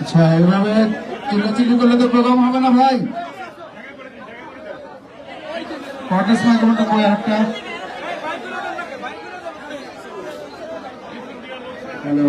আচ্ছা এভাবে চিল্লাচিল্লি করলে তো প্রোগ্রাম হবে না ভাই। কটার সময় কোনটা বই একটা হ্যালো।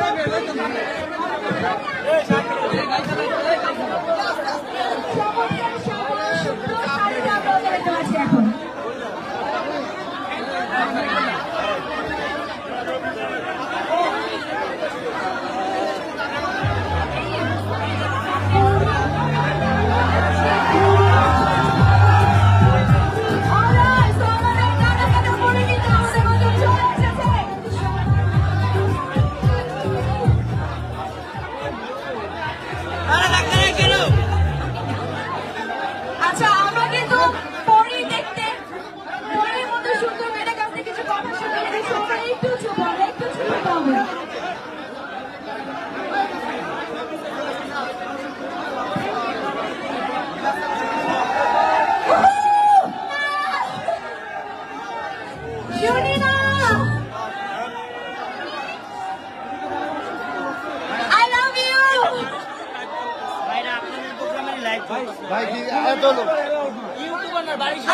¡Vamos! ¡Vamos! ¡Vamos!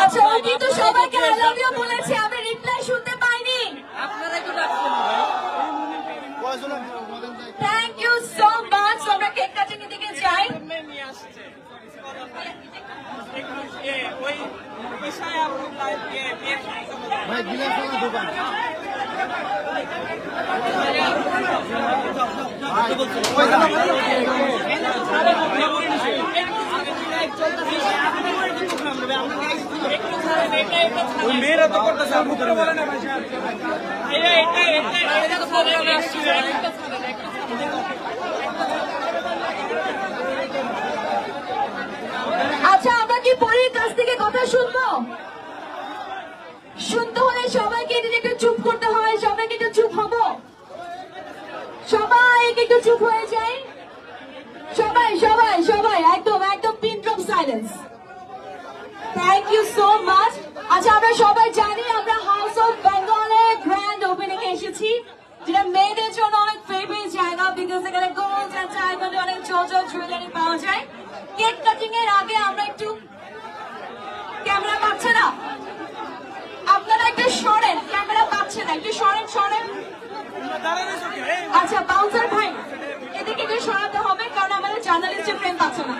আচ্ছা ও কিন্তু সবাইকে আই লাভ ইউ বলেছে আমি রিপ্লাই শুনতে পাইনি। কয়জন মদন ভাই। থ্যাংক ইউ সো মাচ আমরা কেক কাটিং দিকে যাই। ভাই গিলাস দোকান। ভাই এটা এটা এটা তো প্রোগ্রামে আসছে আচ্ছা আমরা কি পরীর কাছ থেকে কথা শুনব? শুনতে হলে সবাইকে এদিকে একটু চুপ করতে হয় সবাইকে একটু চুপ হব। সবাই একটু চুপ হয়ে যায় সবাই সবাই সবাই, একদম একদম pin drop silence thank you so much আচ্ছা আমরা সবাই জানি আমরা হাউস অফ বেঙ্গলে গ্র্যান্ড ওপেনিং এসেছি, যেটা মেয়েদের জন্য অনেক ফেভারিট জায়গা বিকজ এখানে গোল্ড অ্যান্ড ডায়মন্ড অনেক চোচো জুয়েলারি পাওয়া যায়। কেক কাটিং এর আগে আমরা একটু ক্যামেরা পাচ্ছে না? আপনারা একটু সরেন ক্যামেরা পাচ্ছে না, একটু সরেন সরেন। আচ্ছা বাউন্সার ভাই, এদিকে একটু সরাতে হবে, কারণ আমাদের জার্নালিস্টের ফ্রেম পাচ্ছে না।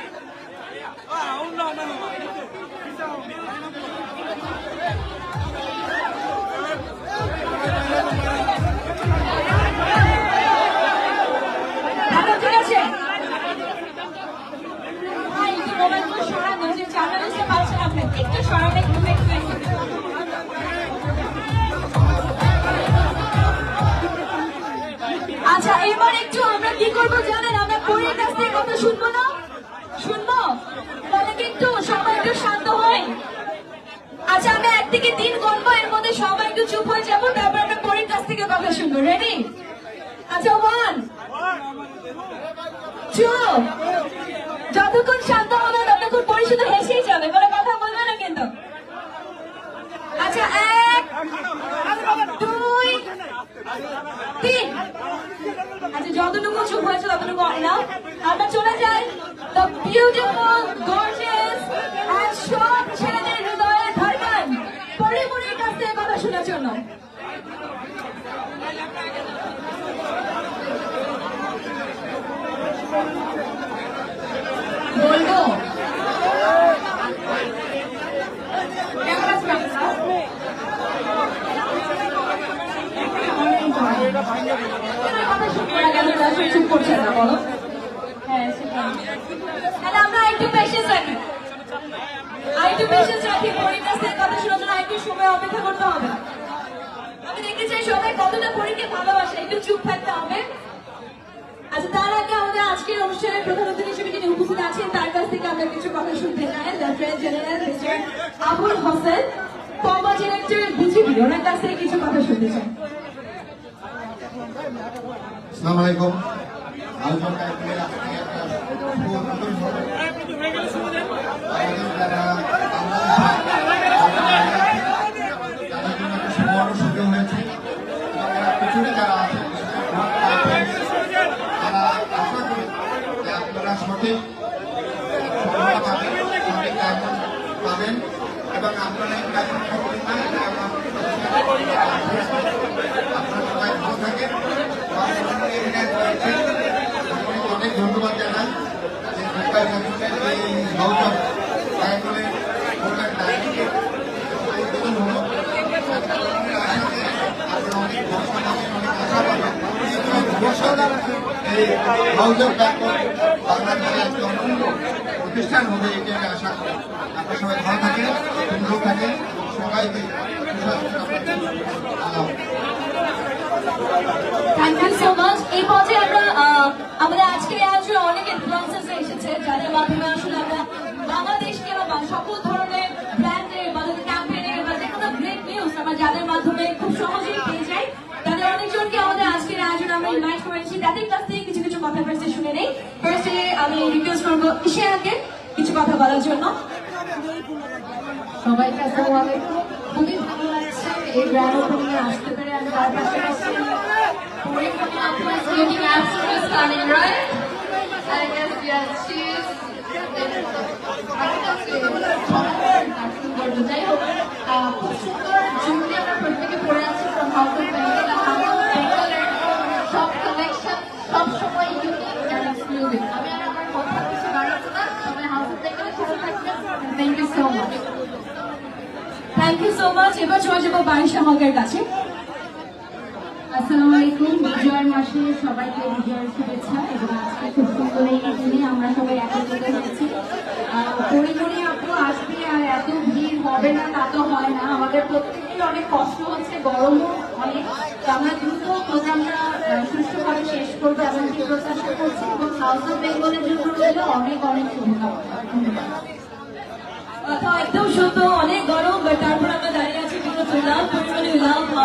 থেকে তিন গল্প, এর মধ্যে সবাই একটু চুপ হয়ে যাব, তারপর আমরা পরীর কাছ থেকে কথা শুনব। রেডি আচ্ছা ওয়ান টু যতক্ষণ শান্ত হবে ততক্ষণ পরি শুধু হেসেই যাবে। কোনো কথা বলবে না কিন্তু। আচ্ছা এক, দুই, তিন। আচ্ছা যতটুকু চুপ হয়েছে, ততটুকু না আমরা চলে যাই। দ্য বিউটিফুল গর্জিয়াস অ্যান্ড সব কিনার জন্য বলব? চুপ করছে না বলো হ্যাঁ সেটা আমরা একটু পেশেন্স রাখি আরেকটু পেশেন্স রাখি পরিবেশের কথা শোনার জন্য আরেকটু সময় অপেক্ষা করতে হবে। সবাই কতটা পরীকে ভালোবাসে, একটু চুপ থাকতে হবে। আচ্ছা তার আগে আমাদের আজকের অনুষ্ঠানের প্রধান অতিথি হিসেবে যিনি উপস্থিত আছেন, তার কাছ থেকে আমরা কিছু কথা শুনতে চাই। Lieutenant general Abul Hossain former director BGB ওনার কাছ থেকে কিছু কথা শুনতে চাই। আসসালামু আলাইকুম। আয়োজন কার্যক্রমের আজকে একটা শুভ উদ্বোধন হলো। আমাদের যারা বাংলাদেশে তাদের জন্য একটা সুবর্ণ সুযোগ হয়েছে এবং এরা পিছনে যারা আছে বিশেষ করে ভোট পাচ্ছেন, তারা আশা করি যে আপনারা সঠিক সফলতা পাবেন সঠিক গাইডলাইন পাবেন এবং আপনারা এই গাইডলাইনটা করবেন না এটা আমার আপনারা সবাই ভালো থাকেন অনেক ধন্যবাদ জানাই যে ঢাকা ক্যাপিটাল এই হাউস দয়া করে ভোটার ডায়েরিকে উদ্বোধন হলো আশাতে আপনারা অনেক ভরসা পাবেন অনেক আশা পাবেন ভবিষ্যতে হাউস অফ প্রতিষ্ঠান হবে এটি আমি আশা করি আপনারা সবাই ভালো থাকেন, সুন্দর থাকেন, সবাইকে। থ্যাংক ইউ সো মাচ এই পর্যায়ে আমরা আমাদের আজকের আয়োজনে অনেক ইনফ্লুয়েন্সার্স এসেছে, যাদের মাধ্যমে আসলে আমরা বাংলাদেশকে বা সকল ধরনের ব্র্যান্ডের বা ক্যাম্পেইনের বা যে কোনো গ্রেট নিউজ আমরা যাদের মাধ্যমে খুব সহজেই পেয়ে যাই, তাদের অনেকজনকে আমাদের আজকের আয়োজনে আমরা ইনভাইট করেছি তাদের থেকে কথা ফার্স্টে শুনে নেই। ফার্স্টে আমি রিকোয়েস্ট করব ইশিয়াকে কিছু কথা বলার জন্য। সবাইকে আসসালামু আলাইকুম। খুবই ভালো লাগছে। এই গ্র্যান্ড ওপেনিং আসতে পেরে আমি তার আপু is looking absolutely stunning right? I guess, yes, she is. যাই হোক খুব সুন্দর জুয়েলারি আমরা প্রত্যেকে পরে আছি from House of Bengal House of Bengal-এর সব কালেকশন সবসময় ইউনিক and exclusive আমি আর আমার কথা কিছু বাড়াবো না সবাই হাউস অফ বেঙ্গলে ভালো থাকবেন thank you so much thank you so much এবার চলে যাব বারিশা হকের কাছে। আসসালামু আলাইকুম। বিজয়ের মাসে সবাইকে বিজয়ের শুভেচ্ছা এবং আজকে খুব সুন্দর এই দিনে আমরা সবাই একত্রিত হয়েছি। আহ, পরিমণি আপু আসবে আর এত ভিড় হবে না তা তো হয় না। আমাদের প্রত্যেকেরই অনেক কষ্ট হচ্ছে গরমও অনেক। আমরা দ্রুত প্রোগ্রামটা সুষ্ঠুভাবে শেষ করব এবং কি প্রত্যাশা করছি এবং হাউস অফ বেঙ্গলের জন্য রইল অনেক অনেক শুভকামনা। ধন্যবাদ। একদম সত্য অনেক গরম বাট তারপর আমরা দাঁড়িয়ে আছি কিন্তু তুলাম পরিমাণে